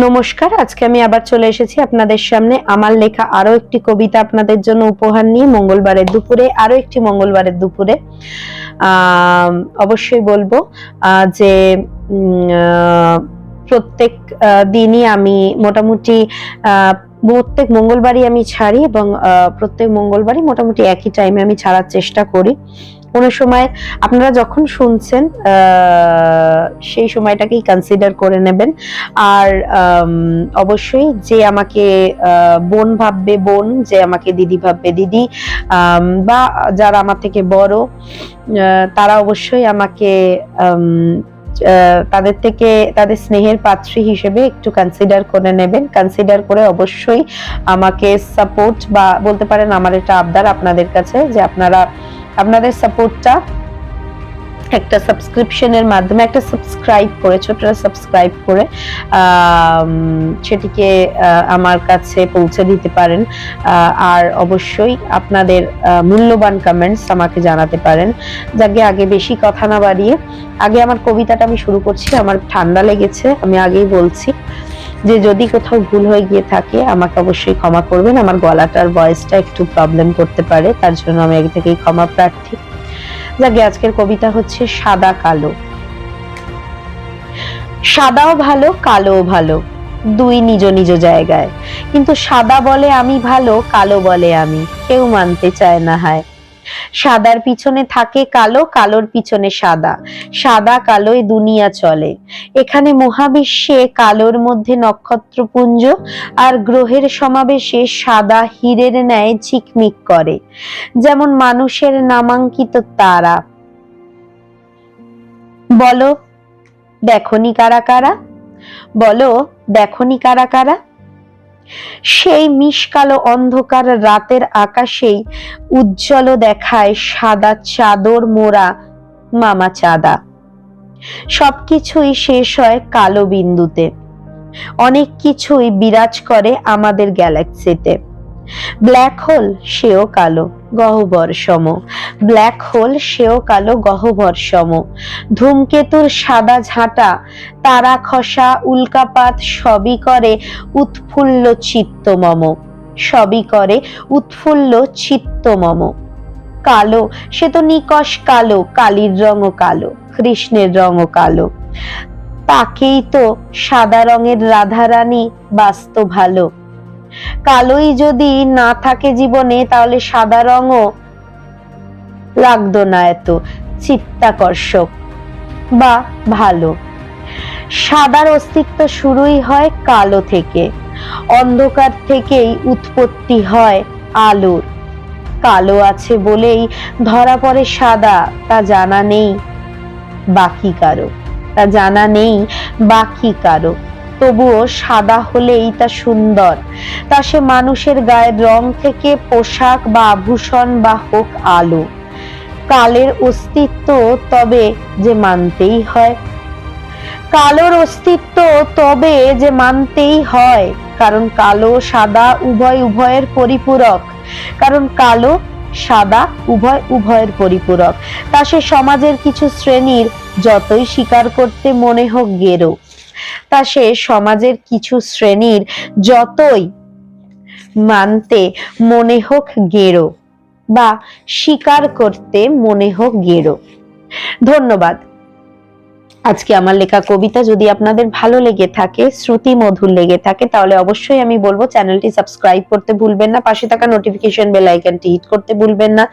নমস্কার, আজকে আমি আবার চলে এসেছি আপনাদের সামনে। আমার লেখা আরও একটি কবিতা আপনাদের জন্য উপহার নিয়ে মঙ্গলবারের দুপুরে আরও একটি মঙ্গলবারের দুপুরে। অবশ্যই বলব যে প্রত্যেক দিনই আমি মোটামুটি প্রত্যেক মঙ্গলবারই আমি ছাড়ি এবং প্রত্যেক মঙ্গলবারই মোটামুটি একই টাইমে আমি ছাড়ার চেষ্টা করি। কোনো সময় আপনারা যখন শুনছেন সেই সময়টাকেই কনসিডার করে নেবেন। আর অবশ্যই যে আমাকে বোন ভাববে, বোন, যে আমাকে দিদি ভাববে, দিদি বা যারা আমার থেকে বড় তারা অবশ্যই আমাকে তাদের থেকে, তাদের স্নেহের পাত্রী হিসেবে একটু কনসিডার করে নেবেন। কনসিডার করে অবশ্যই আমাকে সাপোর্ট বা বলতে পারেন আমার এটা আবদার আপনাদের কাছে যে আপনারা আপনাদের সাপোর্টটা একটা সাবস্ক্রিপশনের মাধ্যমে, একটা সাবস্ক্রাইব করে ছোটটা সাবস্ক্রাইব করে সেটিকে আমার কাছে পৌঁছে দিতে পারেন। আর অবশ্যই আপনাদের মূল্যবান কমেন্টস আমাকে জানাতে পারেন। যাকে আগে বেশি কথা না বাড়িয়ে, আগে আমার কবিতাটা আমি শুরু করছি, আমার ঠান্ডা লেগেছে, আমি আগেই বলছি। যে যদি কোথাও ভুল হয়ে গিয়ে থাকে, আমাকে অবশ্যই ক্ষমা করবেন। আমার গলাটার ভয়েসটা একটু প্রবলেম করতে পারে, তার জন্য আমি আগে থেকেই ক্ষমা প্রার্থী। যাকে আজকের কবিতা হচ্ছে সাদা কালো। সাদাও ভালো, কালোও ভালো, দুই নিজ নিজ জায়গায়। কিন্তু সাদা বলে আমি ভালো, কালো বলে আমি, কেউ মানতে চায় না হায়। সাদার পিছনে থাকে কালো, কালোর পিছনে সাদা। সাদা কালোয় দুনিয়া চলে। এখানে মহাবিশ্বে কালোর মধ্যে নক্ষত্রপুঞ্জ আর গ্রহের সমাবেশে সাদা হীরের ন্যায় ঝিকমিক করে। যেমন মানুষের নামাঙ্কিত তারা। বলো, দেখনি কারা কারা? বলো, দেখনি কারা কারা? সেই মিশকালো অন্ধকার রাতের আকাশেই উজ্জ্বল দেখায় সাদা চাদর মোড়া মামা চাঁদা। সবকিছুই শেষ হয় কালো বিন্দুতে। অনেক কিছুই বিরাজ করে আমাদের গ্যালাক্সিতে। ব্ল্যাক হোল সেও কালো, গহ্বর সম। ব্ল্যাক হোল সেও কালো, গহ্বর সম। ধূমকেতুর সাদা ঝাঁটা, তারা খসা উল্কাপাত সবই করে উৎফুল্ল চিত্তমম সবই করে উৎফুল্ল চিত্তমম কালো, সে তো নিকশ কালো, কালির রঙও কালো, কৃষ্ণের রঙও কালো। তাকেই তো সাদা রঙের রাধারানী বাস্ত ভালো। কালোই যদি না থাকে জীবনে, তাহলে সাদা রঙও লাগতো না এত। চিত্তাকর্ষক বা ভালো। সাদার অস্তিত্ব শুরুই হয় কালো থেকে। অন্ধকার থেকেই উৎপত্তি হয় আলোর। কালো আছে বলেই ধরা পড়ে সাদা, তা জানা নেই বাকি কারও। তা জানা নেই বাকি কারও। তবুও সাদা হলেই তা সুন্দর। তা সে মানুষের গায়ের রং থেকে পোশাক বা আভূষণ বা হোক আলো। কালের অস্তিত্ব তবে যে মানতেই হয়। কালোর অস্তিত্ব তবে যে মানতেই হয়, কারণ কালো, সাদা উভয় উভয়ের পরিপূরক। কারণ কালো, সাদা উভয় উভয়ের পরিপূরক। তা সে সমাজের কিছু শ্রেণির যতই স্বীকার করতে মনে হোক গেরো। তা সে সমাজের কিছু শ্রেণির যতই মানতে মনে হোক গেরো, বা স্বীকার করতে মনে হোক গেরো। ধন্যবাদ। আজকে আমার লেখা কবিতা যদি আপনাদের ভালো লেগে থাকে, শ্রুতি মধুর লেগে থাকে, তাহলে অবশ্যই আমি বলব চ্যানেলটি সাবস্ক্রাইব করতে ভুলবেন না, পাশে থাকা নোটিফিকেশন বেল আইকনটি হিট করতে ভুলবেন না,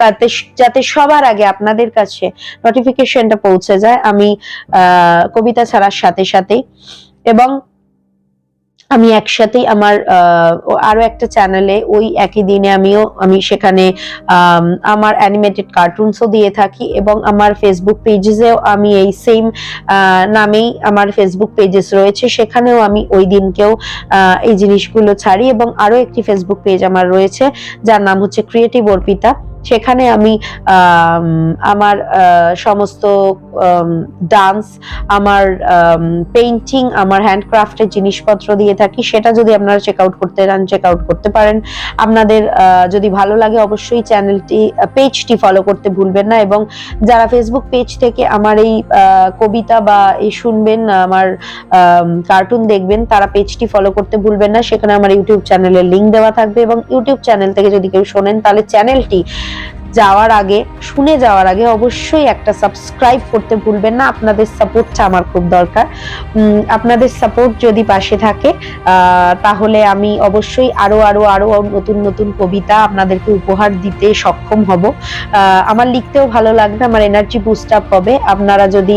কাতে যাতে সবার আগে আপনাদের কাছে নোটিফিকেশনটা পৌঁছে যায়। আমি কবিতা ছাড়ার সাথে সাথেই। এবং আমি একসাথেই আমার আহ, ও- আরও একটা চ্যানেলে ওই একই দিনে আমিও আমি সেখানে আমার অ্যানিমেটেড কার্টুনসও দিয়ে থাকি এবং আমার ফেসবুক পেজেসেও আমি এই সেম নামেই আমার ফেসবুক পেজেস রয়েছে। সেখানেও আমি ওই দিনকেও এই জিনিসগুলো ছাড়ি এবং আরও একটি ফেসবুক পেজ আমার রয়েছে যার নাম হচ্ছে ক্রিয়েটিভ অর্পিতা সেখানে আমি আমার সমস্ত ডান্স আমার পেইন্টিং আমার হ্যান্ডক্রাফটের জিনিসপত্র দিয়ে থাকি, সেটা যদি আপনারা চেক আউট করতে চান চেক আউট করতে পারেন। আপনাদের যদি ভালো লাগে অবশ্যই চ্যানেলটি পেজটি ফলো করতে ভুলবেন না এবং যারা ফেসবুক পেজ থেকে আমার এই কবিতা বা এই শুনবেন, আমার কার্টুন দেখবেন, তারা পেজটি ফলো করতে ভুলবেন না। সেখানে আমার ইউটিউব চ্যানেলের লিংক দেওয়া থাকবে এবং ইউটিউব চ্যানেল থেকে যদি কেউ শোনেন, তাহলে চ্যানেলটি যাওয়ার আগে, শুনে যাওয়ার আগে অবশ্যই একটা সাবস্ক্রাইব করতে ভুলবেন না। আপনাদের সাপোর্টটা আমার খুব দরকার। আপনাদের সাপোর্ট যদি পাশে থাকে তাহলে আমি অবশ্যই আরও আরও আরও নতুন নতুন কবিতা আপনাদেরকে উপহার দিতে সক্ষম হব। আমার লিখতেও ভালো লাগবে, আমার এনার্জি বুস্ট আপ হবে। আপনারা যদি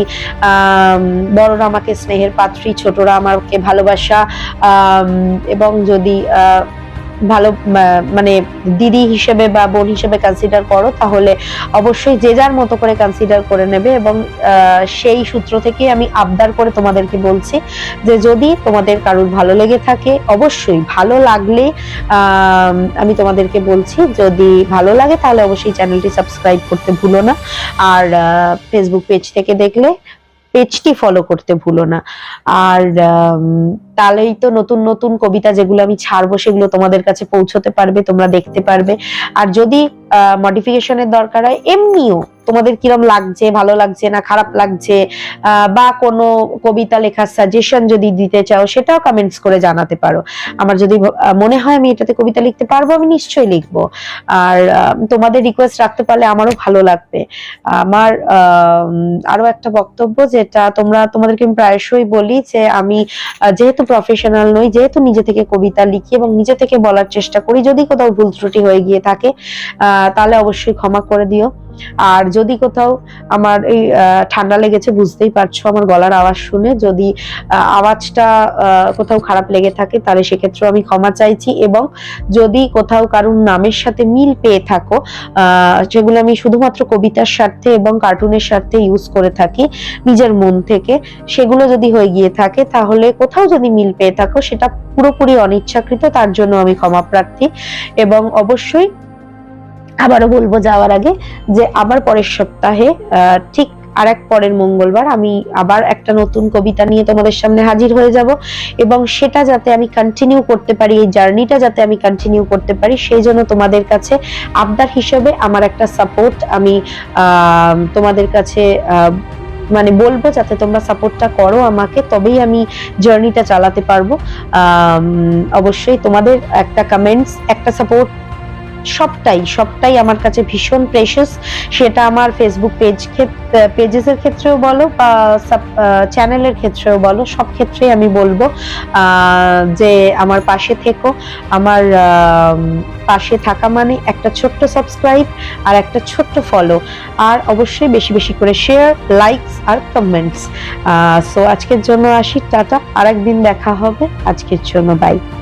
বড়রা আমাকে স্নেহের পাত্রী, ছোটরা আমাকে ভালোবাসা এবং যদি ভালো মানে দিদি হিসেবে বা বোন হিসেবে কনসিডার করো তাহলে অবশ্যই যে যার মতো করে কনসিডার করে নেবে এবং সেই সূত্র থেকে আমি আবদার করে তোমাদেরকে বলছি যে যদি তোমাদের কারুর ভালো লেগে থাকে অবশ্যই ভালো লাগলে আম, তোমাদেরকে বলছি যদি ভালো লাগে তাহলে অবশ্যই চ্যানেলটি সাবস্ক্রাইব করতে ভুলো না। আর ফেসবুক পেজ থেকে দেখলে পেজটি ফলো করতে ভুলো না। আর তাহলেই তো নতুন নতুন কবিতা যেগুলো আমি ছাড়বো, সেগুলো তোমাদের কাছে পৌঁছতে পারবে, তোমরা দেখতে পারবে। আর যদি মডিফিকেশনের দরকার হয়, এমনিও তোমাদের কিরম লাগছে, ভালো লাগছে না, খারাপ লাগছে? বা কোনো কবিতা, লেখার সাজেশন যদি দিতে চাও, সেটাও কমেন্টস করে জানাতে পারো। আমার যদি মনে হয় আমি এটাতে কবিতা লিখতে পারব, আমি নিশ্চয়ই লিখব। আর তোমাদের রিকোয়েস্ট রাখতে পারলে আমারও ভালো লাগবে। আমার আরও একটা বক্তব্য যেটা তোমরা, তোমাদেরকে আমি প্রায়শই বলি যে আমি যেহেতু প্রফেশনাল নই, যেহেতু নিজে থেকে কবিতা লিখি এবং নিজে থেকে বলার চেষ্টা করি, যদি কোথাও ভুল ত্রুটি হয়ে গিয়ে থাকে তাহলে অবশ্যই ক্ষমা করে দিও। আর যদি কোথাও আমার এই ঠান্ডা লেগেছে, বুঝতেই পারছ আমার গলার আওয়াজ শুনে। যদি আওয়াজটা কোথাও খারাপ লেগে থাকে, তাহলে সেক্ষেত্রে আমি ক্ষমা চাইছি এবং যদি কোথাও কারুর নামের সাথে মিল পেয়ে থাকো যেগুলো আমি শুধুমাত্র কবিতার স্বার্থে এবং কার্টুনের স্বার্থে ইউজ করে থাকি, নিজের মন থেকে, সেগুলো যদি হয়ে গিয়ে থাকে, তাহলে কোথাও যদি মিল পেয়ে থাকো, সেটা পুরোপুরি অনিচ্ছাকৃত, তার জন্য আমি ক্ষমা প্রার্থী। এবং অবশ্যই আবারও বলব যাওয়ার আগে যে আবার পরের সপ্তাহে ঠিক আর এক পরের মঙ্গলবার আমি আবার একটা নতুন কবিতা নিয়ে তোমাদের সামনে হাজির হয়ে যাব এবং সেটা যাতে আমি কন্টিনিউ করতে পারি, এই জার্নিটা যাতে আমি কন্টিনিউ করতে পারি, সেই জন্য তোমাদের কাছে আবদার হিসেবে আমার একটা সাপোর্ট আমি তোমাদের কাছে মানে বলব যাতে তোমরা সাপোর্টটা করো আমাকে, তবেই আমি জার্নিটা চালাতে পারব। অবশ্যই তোমাদের একটা কমেন্টস একটা সাপোর্ট সবটাই সবটাই আমার কাছে ভীষণ প্রেশাস সেটা আমার ফেসবুক পেজ পেজেসের ক্ষেত্রেও বলো বা চ্যানেলের ক্ষেত্রেও বলো, সব ক্ষেত্রেই আমি বলব যে আমার পাশে থেকো। আমার পাশে থাকা মানে একটা ছোট্ট সাবস্ক্রাইব আর একটা ছোট্ট ফলো আর অবশ্যই বেশি বেশি করে শেয়ার লাইকস আর কমেন্টস সো আজকের জন্য আসি, টাটা। আর একদিন দেখা হবে। আজকের জন্য বাই